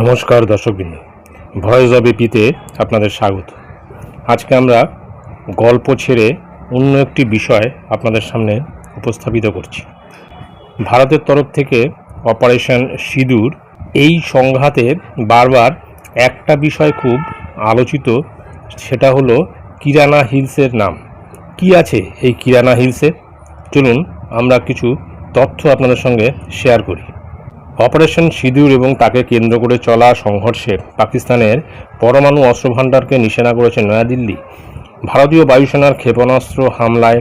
নমস্কার দর্শকবৃন্দ। Voice of এপিতে আপনাদের স্বাগত। আজকে আমরা গল্প ছেড়ে অন্য একটি বিষয় আপনাদের সামনে উপস্থাপিত করছি। ভারতের তরফ থেকে অপারেশন সিঁদুর এই সংঘাতে বারবার একটা বিষয় খুব আলোচিত, সেটা হলো কিরানা হিলসের নাম। কি আছে এই কিরানা হিলসে? চলুন আমরা কিছু তথ্য আপনাদের সঙ্গে শেয়ার করি। অপারেশন সিঁদুর এবং তাকে কেন্দ্র করে চলা সংঘর্ষে পাকিস্তানের পরমাণু অস্ত্রভাণ্ডারকে নিশানা করেছে নয়াদিল্লি। ভারতীয় বায়ুসেনার ক্ষেপণাস্ত্র হামলায়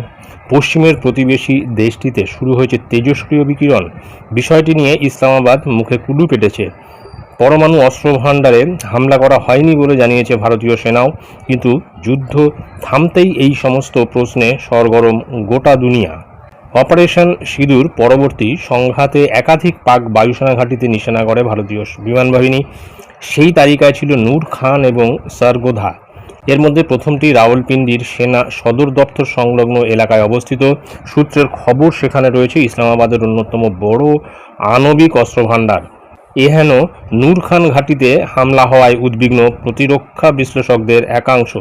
পশ্চিমের প্রতিবেশী দেশটিতে শুরু হয়েছে তেজস্ক্রিয় বিকিরণ। বিষয়টি নিয়ে ইসলামাবাদ মুখে কুলু পেটেছে। পরমাণু অস্ত্র ভাণ্ডারে হামলা করা হয়নি বলে জানিয়েছে ভারতীয় সেনাও, কিন্তু যুদ্ধ থামতেই এই সমস্ত প্রশ্নে সরগরম গোটা দুনিয়া। অপারেশন সিঁদুর পরবর্তী সংঘাতে একাধিক পাক বায়ুসেনা ঘাঁটিতে নিশানা করে ভারতীয় বিমান বাহিনী সেই তালিকায় ছিল নূর খান এবং সারগোধা এর মধ্যে প্রথমটি রাওয়ালপিন্ডির সেনা সদর দপ্তর সংলগ্ন এলাকায় অবস্থিত। সূত্রের খবর সেখানে রয়েছে ইসলামাবাদের অন্যতম বড় আণবিক অস্ত্র ভাণ্ডার এহেন নূর খান ঘাঁটিতে হামলা হওয়ায় উদ্বিগ্ন প্রতিরক্ষা বিশ্লেষকদের একাংশ।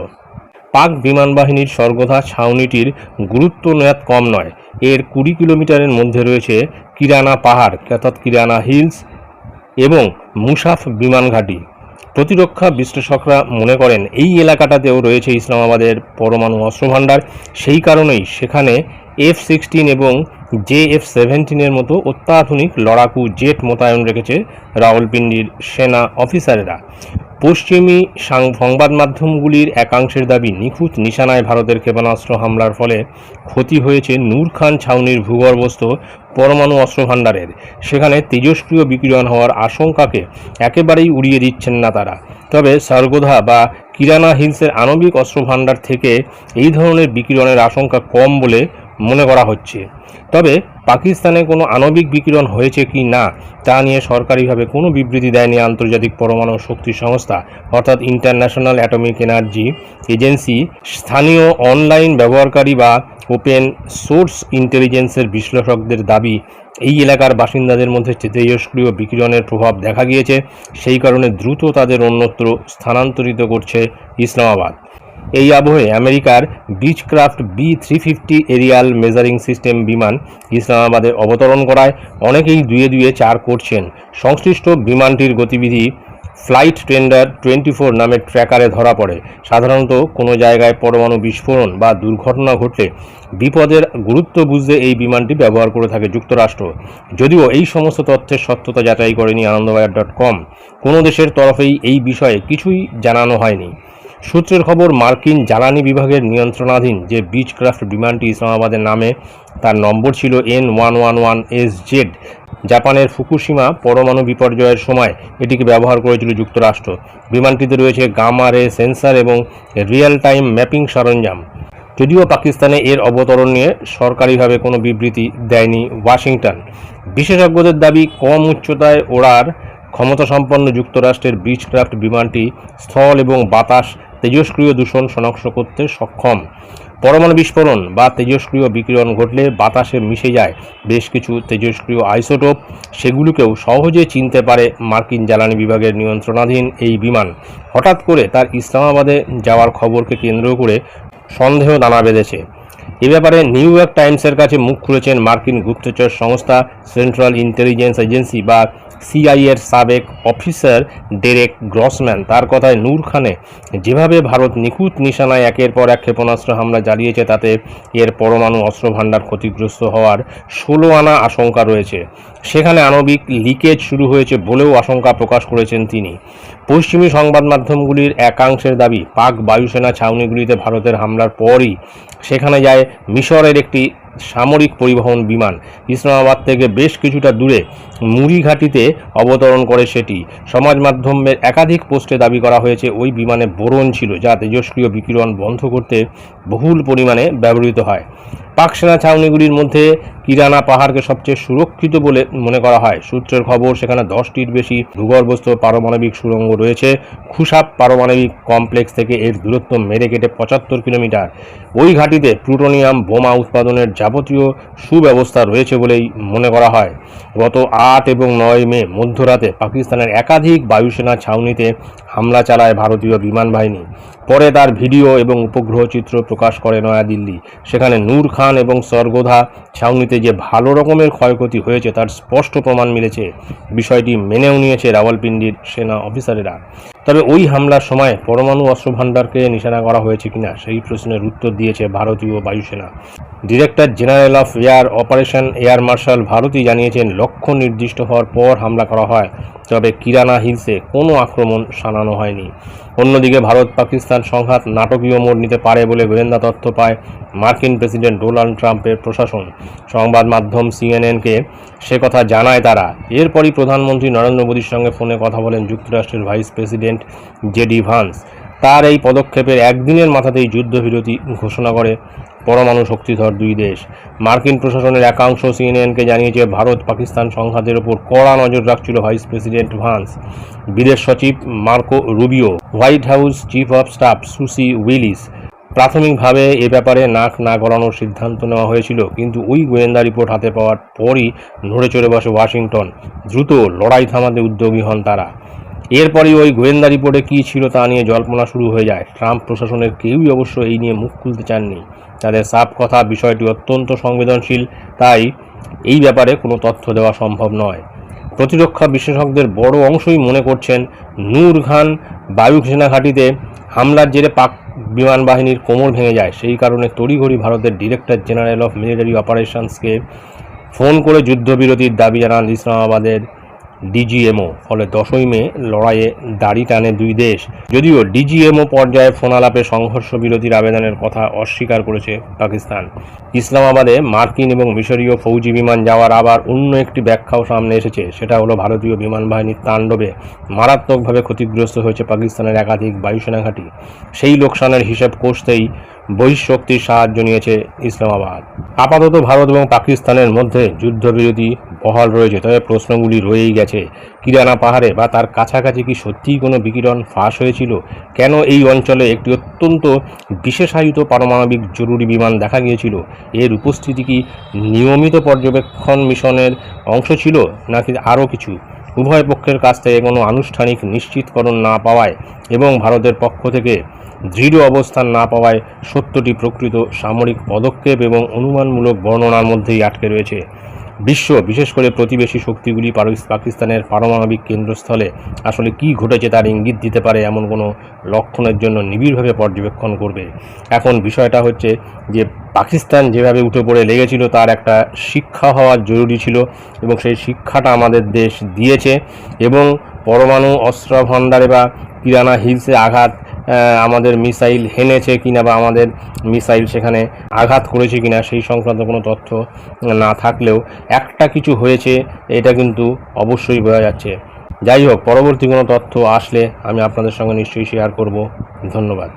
পাক বিমান বাহিনীর সর্বদা ছাউনিটির গুরুত্ব নেয়াত কম নয়। এর কুড়ি কিলোমিটারের মধ্যে রয়েছে কিরানা পাহাড়, অর্থাৎ কিরানা হিলস এবং মুসাফ বিমান ঘাঁটি। প্রতিরক্ষা বিশ্লেষকরা মনে করেন, এই এলাকাটাতেও রয়েছে ইসলামাবাদের পরমাণু অস্ত্রভাণ্ডার। সেই কারণেই সেখানে এফ সিক্সটিন এবং জে এফ সেভেন্টিনের মতো অত্যাধুনিক লড়াকু জেট মোতায়েন রেখেছে রাওয়ালপিন্ডির সেনা অফিসারেরা। পশ্চিমী সংবাদ মাধ্যমগুলির একাংশের দাবি, নিখুঁত নিশানায় ভারতের ক্ষেপণাস্ত্র হামলার ফলে ক্ষতি হয়েছে নূর খান ছাউনির ভূগর্ভস্থ পরমাণু অস্ত্র ভাণ্ডারের সেখানে তেজস্ক্রিয় বিকিরণ হওয়ার আশঙ্কাকে একেবারেই উড়িয়ে দিচ্ছেন না তারা। তবে সারগোধা বা কিরানা হিলসের আণবিক অস্ত্র ভাণ্ডার থেকে এই ধরনের বিকিরণের আশঙ্কা কম বলে মনে করা হচ্ছে। তবে পাকিস্তানে কোনো আণবিক বিকিরণ হয়েছে কি না, তা নিয়ে সরকারিভাবে কোনো বিবৃতি দেয়নি আন্তর্জাতিক পরমাণু শক্তি সংস্থা, অর্থাৎ ইন্টারন্যাশনাল অ্যাটমিক এনার্জি এজেন্সি। স্থানীয় অনলাইন ব্যবহারকারী বা ওপেন সোর্স ইন্টেলিজেন্সের বিশ্লেষকদের দাবি, এই এলাকার বাসিন্দাদের মধ্যে তেজস্ক্রিয় বিকিরণের প্রভাব দেখা গিয়েছে, সেই কারণে দ্রুত তাদের অন্যত্র স্থানান্তরিত করছে ইসলামাবাদ। এই আবহে আমেরিকার Beechcraft B three fifty aerial measuring system বিমান ইসলামাবাদে অবতরণ করায় অনেকেই দুয়ে দুয়ে চার করছেন। সংশ্লিষ্ট বিমানটির গতিবিধি ফ্লাইট টেন্ডার টোয়েন্টি ফোর নামের ট্র্যাকারে ধরা পড়ে। সাধারণত কোনো জায়গায় পরমাণু বিস্ফোরণ বা দুর্ঘটনা ঘটলে বিপদের গুরুত্ব বুঝতে এই বিমানটি ব্যবহার করে থাকে যুক্তরাষ্ট্র। যদিও এই সমস্ত তথ্যের সত্যতা যাচাই করেনি আনন্দবাজার ডট কম। কোনো দেশের তরফেই এই বিষয়ে কিছুই জানানো হয়নি। সূত্রের খবর, মার্কিন জ্বালানি বিভাগের নিয়ন্ত্রণাধীন যে বিচক্রাফট বিমানটি ইসলামাবাদের নামে, তার নম্বর ছিল N one one one S Z জাপানের ফুকুশিমা পরমাণু বিপর্যয়ের সময় এটিকে ব্যবহার করেছিল যুক্তরাষ্ট্র। বিমানটিতে রয়েছে গামা রে সেন্সার এবং রিয়েল টাইম ম্যাপিং সরঞ্জাম। যদিও পাকিস্তানে এর অবতরণ নিয়ে সরকারিভাবে কোনো বিবৃতি দেয়নি ওয়াশিংটন। বিশেষজ্ঞদের দাবি, কম উচ্চতায় ওড়ার ক্ষমতাসম্পন্ন যুক্তরাষ্ট্রের বিচক্রাফট বিমানটি স্থল এবং বাতাস তেজস্ক্রিয় দূষণ শনাক্ত করতে সক্ষম। পরমাণু বিস্ফোরণ বা তেজস্ক্রিয় বিকিরণ ঘটলে বাতাসে মিশে যায়। বেশ কিছু তেজস্ক্রিয় আইসোটোপ, সেগুলোকেও সহজে চিনতে পারে মার্কিন জ্বালানি বিভাগের নিয়ন্ত্রণাধীন এই বিমান। হঠাৎ করে তার ইসলামাবাদে যাওয়ার খবরকে কেন্দ্র করে সন্দেহ দানা বেঁধেছে। এ ব্যাপারে নিউ ইয়র্ক টাইমসের কাছে মুখ খুলেছেন মার্কিন গুপ্তচর সংস্থা, সেন্ট্রাল ইন্টেলিজেন্স এজেন্সি বা সিআইএর সাবেক অফিসার ডেরেক গ্রসম্যান। তার কথায় নূর খানে, যেভাবে ভারত নিখুঁত নিশানায় একের পর এক ক্ষেপণাস্ত্র হামলা চালিয়েছে, তাতে এর পরমাণু অস্ত্র ভাণ্ডার ক্ষতিগ্রস্ত হওয়ার ষোলো আনা আশঙ্কা রয়েছে। সেখানে আণবিক লিকেজ শুরু হয়েছে বলেও আশঙ্কা প্রকাশ করেছেন তিনি। পশ্চিমী সংবাদ মাধ্যমগুলির একাংশের দাবি, পাক বায়ুসেনা ছাউনিগুলিতে ভারতের হামলার পরই সেখানে যায় মিশরের একটি সামরিক পরিবহন বিমান। ইসলামাবাদ থেকে বেশ কিছুটা দূরে মুড়িঘাটিতে অবতরণ করে সেটি। সমাজ মাধ্যমের একাধিক পোস্টে দাবি করা হয়েছে, ওই বিমানে বোরন ছিল, যা তেজস্ক্রিয় বিকিরণ বন্ধ করতে বহুল পরিমাণে ব্যবহৃত হয়। পাকসেনা ছাউনিগুলির মধ্যে কিরানা পাহাড়কে সবচেয়ে সুরক্ষিত বলে মনে করা হয়। সূত্রের খবর, সেখানে দশটির বেশি ভূগর্ভস্থ পারমাণবিক সুড়ঙ্গ রয়েছে। খুসাব পারমাণবিক কমপ্লেক্স থেকে এর দূরত্ব মেরে কেটে পঁচাত্তর কিলোমিটার। ওই ঘাঁটিতে প্লুটোনিয়াম বোমা উৎপাদনের যাবতীয় সুব্যবস্থা রয়েছে বলেই মনে করা হয়। গত আট এবং নয় মে মধ্যরাতে পাকিস্তানের একাধিক বায়ুসেনা ছাউনিতে হামলা চালায় ভারতীয় বিমান বাহিনী। পরে তার ভিডিও এবং উপগ্রহ চিত্র প্রকাশ করে নয়াদিল্লি। সেখানে নূর খান এবং সরগোধা ছাউনিতে যে ভালো রকমের ক্ষয়ক্ষতি হয়েছে তার স্পষ্ট প্রমাণ মিলেছে। বিষয়টি মেনেও নিয়েছে রাওয়ালপিন্ডির সেনা অফিসারেরা। তবে ওই হামলার সময় পরমাণু অস্ত্র ভাণ্ডারকে নিশানা করা হয়েছে কিনা সেই প্রশ্নের উত্তর দিয়েছে ভারতীয় বায়ুসেনা। Director general of air operation air marshal Bharti জানিয়েছেন, লক্ষ্য নির্দিষ্ট হওয়ার পর হামলা করা হয়, তবে কিরানা হিলসে কোনো আক্রমণ শানানো হয়নি। অন্যদিকে ভারত পাকিস্তান সংঘাত নাটকীয় মোড় নিতে পারে বলে গোয়েন্দা তথ্য পায় মার্কিন প্রেসিডেন্ট ডোনাল্ড ট্রাম্পের প্রশাসন। সংবাদ মাধ্যম সিএনএনকে সে কথা জানায় তারা। এরপরই প্রধানমন্ত্রী নরেন্দ্র মোদীর সঙ্গে ফোনে কথা বলেন যুক্তরাষ্ট্রের ভাইস প্রেসিডেন্ট জেডি ভান্স। তার এই পদক্ষেপের একদিনের মাথাতেই যুদ্ধবিরতি ঘোষণা করে পরমাণু শক্তিধর দুই দেশ। মার্কিন প্রশাসনের একাংশ সিএনএনকে জানিয়েছে, ভারত পাকিস্তান সংঘাতের ওপর কড়া নজর রাখছিল ভাইস প্রেসিডেন্ট ভান্স। বিদেশ সচিব Marco Rubio, White House chief of staff Susie Wiles প্রাথমিকভাবে এ ব্যাপারে নাক না গলানোর সিদ্ধান্ত নেওয়া হয়েছিল, কিন্তু ওই গোয়েন্দা রিপোর্ট হাতে পাওয়ার পরই নড়ে চড়ে বসে ওয়াশিংটন। দ্রুত লড়াই থামাতে উদ্যোগী হন তারা। এরপরই ওই গোয়েন্দা রিপোর্টে কী ছিল তা নিয়ে জল্পনা শুরু হয়ে যায়। ট্রাম্প প্রশাসনের কেউই অবশ্য এই নিয়ে মুখ খুলতে চাননি। তাদের সাফ কথা, বিষয়টি অত্যন্ত সংবেদনশীল, তাই এই ব্যাপারে কোনো তথ্য দেওয়া সম্ভব নয়। প্রতিরক্ষা বিশেষজ্ঞদের বড় অংশই মনে করছেন, নূর খান বায়ুসেনা ঘাঁটিতে হামলার জেরে পাক বিমান বাহিনীর কোমর ভেঙে যায়। সেই কারণে তড়িঘড়ি ভারতের ডিরেক্টর জেনারেল অফ মিলিটারি অপারেশনসকে ফোন করে যুদ্ধবিরতির দাবি জানান ইসলামাবাদের ডিজিএমও, ফলে দশই মে লড়াইয়ে দাড়ি টানে দুই দেশ। যদিও ডিজিএমও পর্যায়ে ফোনালাপে সংঘর্ষ বিরতির আবেদনের কথা অস্বীকার করেছে পাকিস্তান। ইসলামাবাদে মার্কিন এবং মিশরীয় ফৌজি বিমান যাওয়ার আবার অন্য একটি ব্যাখ্যাও সামনে এসেছে। সেটা হলো, ভারতীয় বিমান বাহিনীর তাণ্ডবে মারাত্মকভাবে ক্ষতিগ্রস্ত হয়েছে পাকিস্তানের একাধিক বায়ুসেনা ঘাঁটি সেই লোকসানের হিসেব কষতেই বহিঃশক্তির সাহায্য নিয়েছে ইসলামাবাদ। আপাতত ভারত এবং পাকিস্তানের মধ্যে যুদ্ধবিরতি বহাল রয়েছে, তবে প্রশ্নগুলি রয়েই গেছে, কিরানা পাহাড়ে বা তার কাছাকাছি কি সত্যিই কোনো বিকিরণ ফাঁস হয়েছিল? কেন এই অঞ্চলে একটি অত্যন্ত বিশেষায়িত পারমাণবিক জরুরি বিমান দেখা গিয়েছিল? এর উপস্থিতি কি নিয়মিত পর্যবেক্ষণ মিশনের অংশ ছিল, নাকি আরও কিছু? উভয় পক্ষের কাছ থেকে কোনো আনুষ্ঠানিক নিশ্চিতকরণ না পাওয়ায় এবং ভারতের পক্ষ থেকে দৃঢ় অবস্থান না পাওয়ায় সত্যটি প্রকৃত সামরিক পদক্ষেপ এবং অনুমানমূলক বর্ণনার মধ্যেই আটকে রয়েছে। বিশ্ব, বিশেষ করে প্রতিবেশী শক্তিগুলি পাকিস্তানের পারমাণবিক কেন্দ্রস্থলে আসলে কি ঘটেছে তার ইঙ্গিত দিতে পারে এমন কোনো লক্ষণের জন্য নিবিড়ভাবে পর্যবেক্ষণ করবে। এখন বিষয়টা হচ্ছে যে পাকিস্তান যেভাবে উঠে পড়ে লেগেছিল তার একটা শিক্ষা হওয়া জরুরি ছিল এবং সেই শিক্ষাটা আমাদের দেশ দিয়েছে এবং পরমাণু অস্ত্র ভাণ্ডারে বা কিরানা হিলসে আঘাত আমাদের মিসাইল হেনেছে কিনা বা আমাদের মিসাইল সেখানে আঘাত করেছে কিনা সেই সংক্রান্ত কোনো তথ্য না থাকলেও একটা কিছু হয়েছে, এটা কিন্তু অবশ্যই বোঝা যাচ্ছে। যাই হোক, পরবর্তী কোনো তথ্য আসলে আমি আপনাদের সঙ্গে নিশ্চয়ই শেয়ার করব। ধন্যবাদ।